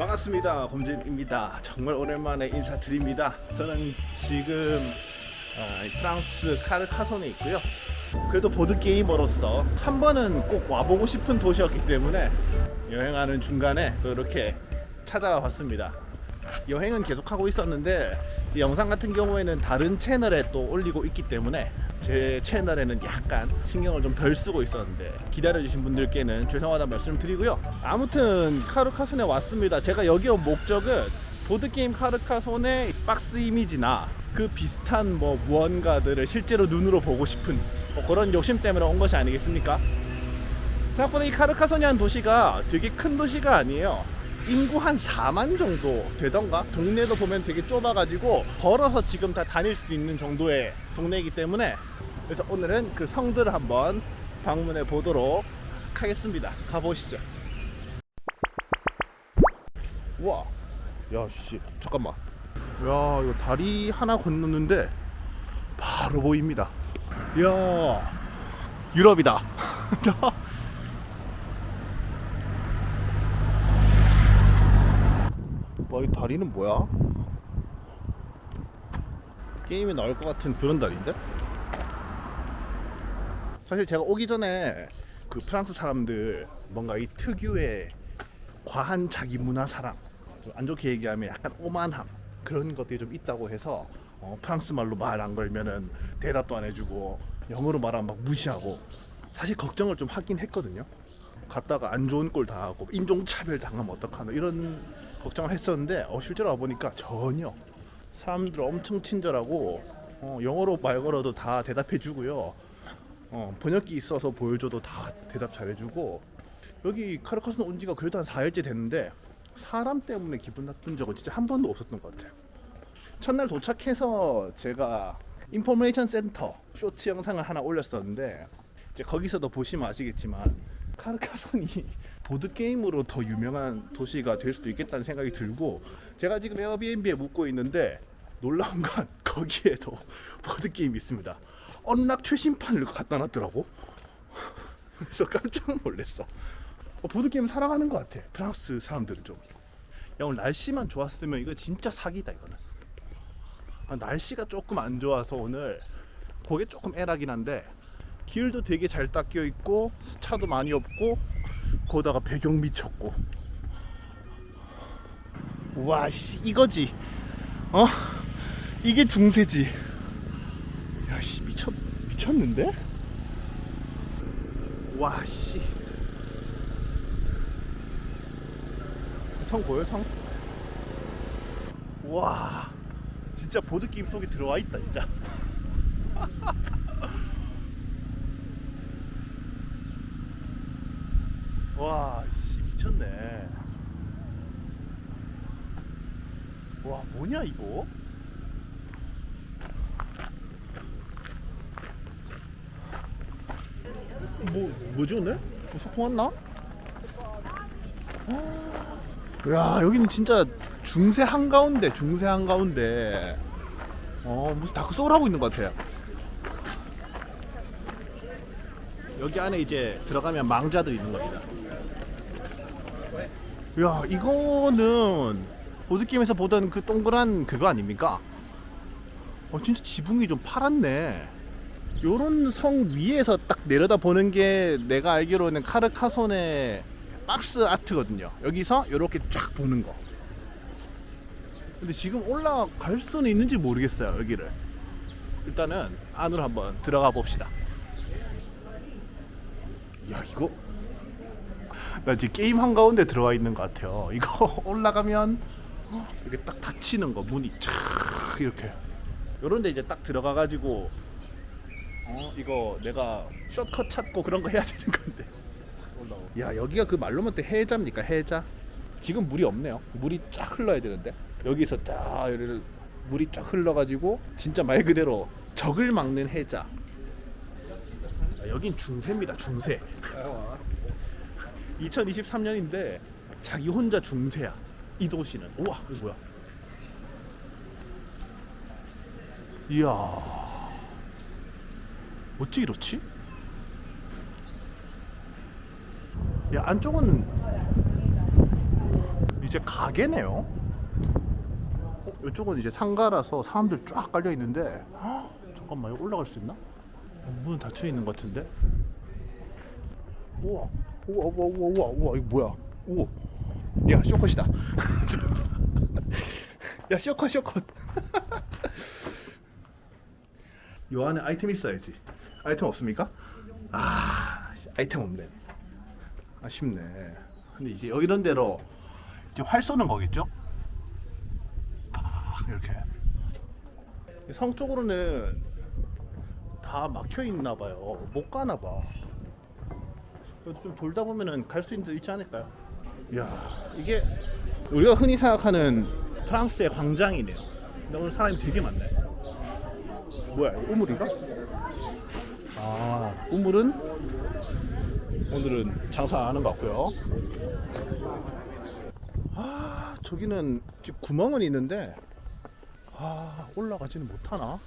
반갑습니다. 검진입니다. 정말 오랜만에 인사드립니다. 저는 지금 아, 프랑스 카르카손에 있고요. 그래도 보드 게이머로서 한 번은 꼭 와보고 싶은 도시였기 때문에 여행하는 중간에 또 이렇게 찾아와 봤습니다. 여행은 계속 하고 있었는데 이 영상 같은 경우에는 다른 채널에 또 올리고 있기 때문에 제 채널에는 약간 신경을 좀 덜 쓰고 있었는데 기다려주신 분들께는 죄송하다 말씀 드리고요 아무튼 카르카손에 왔습니다 제가 여기 온 목적은 보드게임 카르카손의 박스 이미지나 그 비슷한 뭐 무언가들을 실제로 눈으로 보고 싶은 뭐 그런 욕심 때문에 온 것이 아니겠습니까? 생각보다 이 카르카소니안 도시가 되게 큰 도시가 아니에요. 인구 한 4만 정도 되던가? 동네도 보면 되게 좁아가지고 걸어서 지금 다 다닐 수 있는 정도의 동네이기 때문에 그래서 오늘은 그 성들을 한번 방문해 보도록 하겠습니다. 가보시죠. 우와, 야, 씨, 잠깐만. 야, 이거 다리 하나 건넜는데 바로 보입니다. 야, 유럽이다. 와, 이 다리는 뭐야? 게임에 나올 것 같은 그런 다리인데? 사실 제가 오기 전에 그 프랑스 사람들 뭔가 이 특유의 과한 자기 문화 사랑, 좀안 좋게 얘기하면 약간 오만함 그런 것들이 좀 있다고 해서 어, 프랑스 말로 말 안 걸면은 대답도 안 해주고 영어로 말하면 막 무시하고 사실 걱정을 좀 하긴 했거든요. 갔다가 안 좋은 꼴 당하고 인종차별 당하면 어떡하나 이런 걱정을 했었는데 어, 실제로 와보니까 전혀 사람들 엄청 친절하고 어, 영어로 말 걸어도 다 대답해 주고요. 어, 번역기 있어서 보여줘도 다 대답 잘해주고 여기 카르카스는 온 지가 그래도 한 4일째 됐는데 사람 때문에 기분 나쁜 적은 진짜 한 번도 없었던 것 같아요. 첫날 도착해서 제가 인포메이션 센터 쇼츠 영상을 하나 올렸었는데 이제 거기서도 보시면 아시겠지만 카르카손이 보드 게임으로 더 유명한 도시가 될 수도 있겠다는 생각이 들고 제가 지금 에어비앤비에 묵고 있는데 놀라운 건 거기에도 보드 게임이 있습니다. 언락 최신판을 갖다 놨더라고. 그래서 깜짝 놀랐어. 어, 보드 게임 사랑하는 것 같아. 프랑스 사람들은 좀. 야 오늘 날씨만 좋았으면 이거 진짜 사기다 이거는. 아, 날씨가 조금 안 좋아서 오늘 그게 조금 애라긴 한데 길도 되게 잘 닦여 있고 차도 많이 없고 거기다가 배경 미쳤고. 와씨 이거지. 어? 이게 중세지. 야씨 미쳤 미쳤는데? 와씨. 성 보여 성? 와 진짜 보드게임 속에 들어와 있다 진짜 와, 씨 미쳤네. 와, 뭐냐 이거? 뭐 뭐지 오늘? 뭐 소풍 왔나? 야, 여기는 진짜 중세 한가운데, 중세 한가운데. 어, 무슨 다크 소울 하고 있는 것 같아요. 여기 안에 이제 들어가면 망자들 있는 겁니다. 야, 이거는 보드게임에서 보던 그 동그란 그거 아닙니까? 어, 진짜 지붕이 좀 파랗네. 요런 성 위에서 딱 내려다 보는 게 내가 알기로는 카르카손의 박스 아트거든요. 여기서 이렇게 쫙 보는 거. 근데 지금 올라갈 수는 있는지 모르겠어요, 여기를. 일단은 안으로 한번 들어가 봅시다. 야 이거 나 지금 게임 한 가운데 들어와 있는 것 같아요. 이거 올라가면 이렇게 딱 닫히는 거 문이 촥 이렇게. 요런데 이제 딱 들어가 가지고 어 이거 내가 숏컷 찾고 그런 거 해야 되는 건데. 야 여기가 그 말로만 때 해자입니까? 해자? 지금 물이 없네요. 물이 쫙 흘러야 되는데. 여기서 쫙 물이 쫙 흘러가지고 진짜 말 그대로 적을 막는 해자. 아, 여긴 중세입니다 중세 2023년인데 자기 혼자 중세야 이 도시는 우와 이거 뭐야 이야 어찌 이렇지? 야 안쪽은 이 이제 가게네요. 어, 이쪽은 이제 상가라서 사람들 쫙 깔려 있는데 헉, 잠깐만 여기 올라갈 수 있나? 어, 문 닫혀 있는 것 같은데. 우와 우와 우와 우와 우와 우와 이거 뭐야? 우와 야 쇼컷이다. 야 쇼컷 쇼컷. 요 안에 아이템 있어야지. 아이템 없습니까? 아 아이템 없네. 아쉽네. 근데 이제 이런 데로 이제 활 쏘는 거겠죠? 팍 이렇게. 성 쪽으로는 다 막혀 있나 봐요. 못 가나 봐. 좀 돌다 보면은 갈 수 있는 데 있지 않을까요? 야 이게 우리가 흔히 생각하는 프랑스의 광장이네요. 근데 오늘 사람이 되게 많네. 뭐야 우물인가? 아 우물은 오늘은 장사 안 하는 것 같고요. 아 저기는 지금 구멍은 있는데 아 올라가지는 못하나?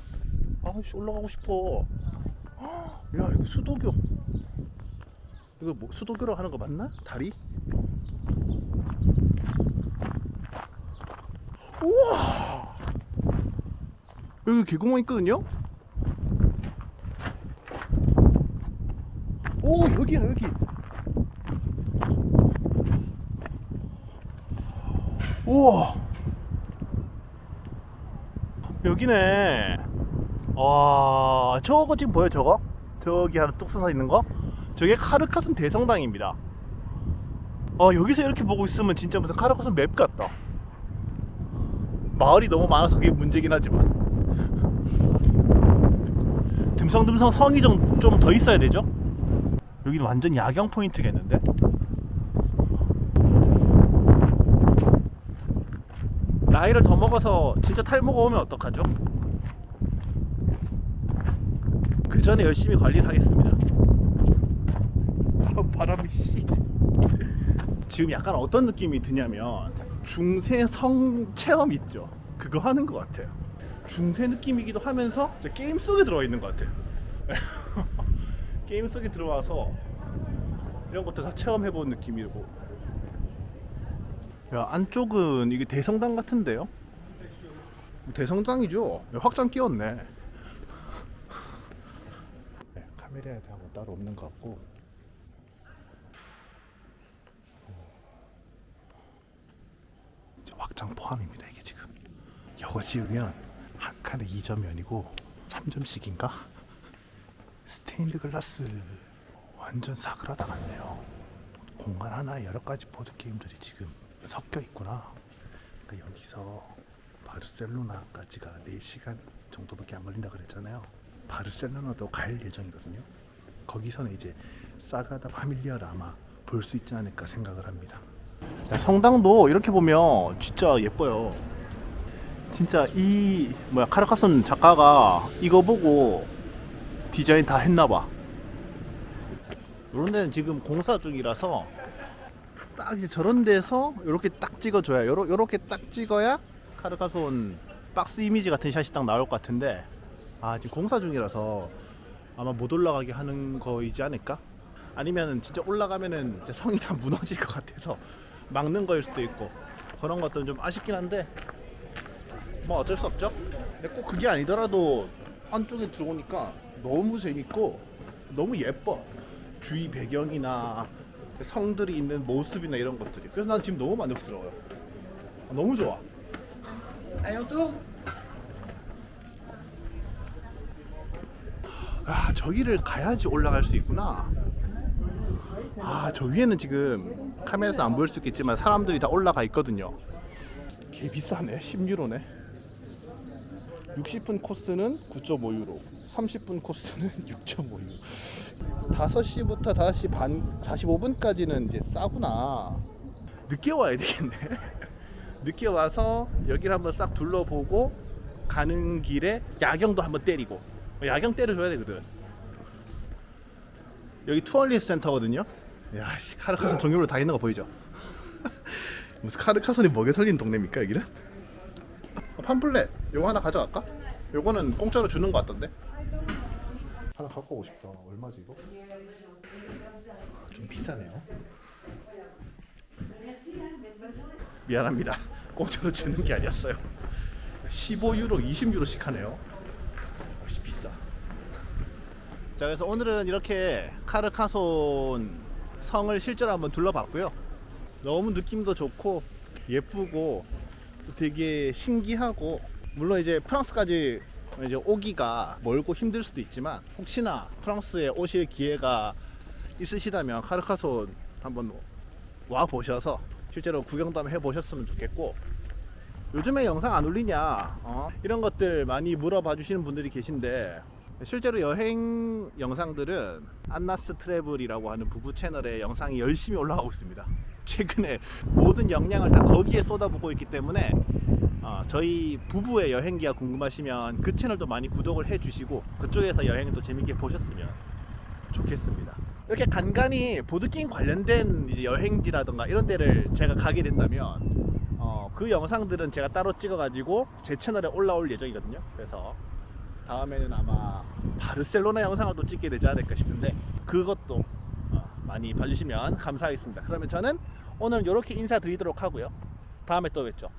아씨 올라가고 싶어. 아, 야 이거 수도교. 이거 뭐 수도교라고 하는 거 맞나? 다리? 우와 여기 개구멍 있거든요? 오 여기야 여기 우와 여기네 와 저거 지금 보여 저거? 저기 하나 뚝 솟아 있는 거? 저게 카르카슨 대성당입니다 아 여기서 이렇게 보고 있으면 진짜 무슨 카르카슨 맵 같다 마을이 너무 많아서 그게 문제긴 하지만 듬성듬성 성이 좀 좀 더 있어야 되죠? 여기는 완전 야경 포인트겠는데? 나이를 더 먹어서 진짜 탈모가 오면 어떡하죠? 그 전에 열심히 관리를 하겠습니다. 아, 바람이 씨. 지금 약간 어떤 느낌이 드냐면 중세성 체험 있죠. 그거 하는 것 같아요. 중세 느낌이기도 하면서 게임 속에 들어가 있는 것 같아요. 게임 속에 들어와서 이런 것들 다 체험해본 느낌이고. 야 안쪽은 이게 대성당 같은데요? 대성당이죠. 야, 확장 끼웠네. 네, 카메라에 하고 따로 없는 것 같고. 이제 확장 포함입니다 이게 지금. 이거 지으면 한 칸에 2점면이고 3점씩인가? 스테인드 글라스 완전 사그라다 같네요. 공간 하나에 여러 가지 보드 게임들이 지금 섞여 있구나. 그러니까 여기서 바르셀로나까지가 4시간 정도밖에 안 걸린다 그랬잖아요. 바르셀로나도 갈 예정이거든요. 거기서는 이제 사그라다 파밀리아를 아마 볼 수 있지 않을까 생각을 합니다. 성당도 이렇게 보면 진짜 예뻐요. 진짜 이 뭐야 카르카손 작가가 이거 보고 디자인 다 했나 봐. 이런 데는 지금 공사 중이라서 딱 이제 저런 데서 이렇게 딱 찍어줘야 요렇게 딱 찍어야 카르카손 박스 이미지 같은 샷이 딱 나올 것 같은데 아 지금 공사 중이라서 아마 못 올라가게 하는 거이지 않을까? 아니면은 진짜 올라가면은 이제 성이 다 무너질 것 같아서 막는 거일 수도 있고 그런 것들은 좀 아쉽긴 한데 뭐 어쩔 수 없죠. 근데 꼭 그게 아니더라도 안쪽에 들어오니까 너무 재밌고 너무 예뻐. 주위 배경이나 성들이 있는 모습이나 이런 것들이. 그래서 난 지금 너무 만족스러워요. 아, 너무 좋아. Allons-y 아 저기를 가야지 올라갈 수 있구나. 아 저 위에는 지금 카메라에서 안 보일 수 있겠지만 사람들이 다 올라가 있거든요. 개 비싸네. 10유로네. 60분 코스는 9.5유로, 30분 코스는 6.5유로. 5시부터 5시 반, 45분까지는 이제 싸구나. 늦게 와야 되겠네. 늦게 와서 여기를 한번 싹 둘러보고 가는 길에 야경도 한번 때리고 야경 때려줘야 되거든. 여기 투얼리스 센터거든요. 야, 씨, 카르카손 종류로 다 있는 거 보이죠? 무슨 카르카손이 먹여 살리는 동네입니까 여기는? 어, 팜플렛 요거 하나 가져갈까? 요거는 공짜로 주는 거 같던데? 하나 갖고 오고 싶다. 얼마지 이거? 좀 비싸네요. 미안합니다. 공짜로 주는 게 아니었어요. 15유로, 20유로씩 하네요. 역시 비싸. 자, 그래서 오늘은 이렇게 카르카손 성을 실제로 한번 둘러봤고요. 너무 느낌도 좋고 예쁘고 또 되게 신기하고 물론 이제 프랑스까지 이제 오기가 멀고 힘들 수도 있지만 혹시나 프랑스에 오실 기회가 있으시다면 카르카손 한번 와 보셔서 실제로 구경도 한번 해 보셨으면 좋겠고 요즘에 영상 안 올리냐 어? 이런 것들 많이 물어봐 주시는 분들이 계신데 실제로 여행 영상들은 안나스 트래블이라고 하는 부부 채널에 영상이 열심히 올라가고 있습니다 최근에 모든 역량을 다 거기에 쏟아붓고 있기 때문에 어, 저희 부부의 여행기가 궁금하시면 그 채널도 많이 구독을 해주시고 그쪽에서 여행도 재밌게 보셨으면 좋겠습니다. 이렇게 간간히 보드게임 관련된 여행지라든가 이런 데를 제가 가게 된다면 어, 그 영상들은 제가 따로 찍어가지고 제 채널에 올라올 예정이거든요. 그래서 다음에는 아마 바르셀로나 영상을 또 찍게 되지 않을까 싶은데 그것도 어, 많이 봐주시면 감사하겠습니다. 그러면 저는 오늘 이렇게 인사드리도록 하고요. 다음에 또 뵙죠.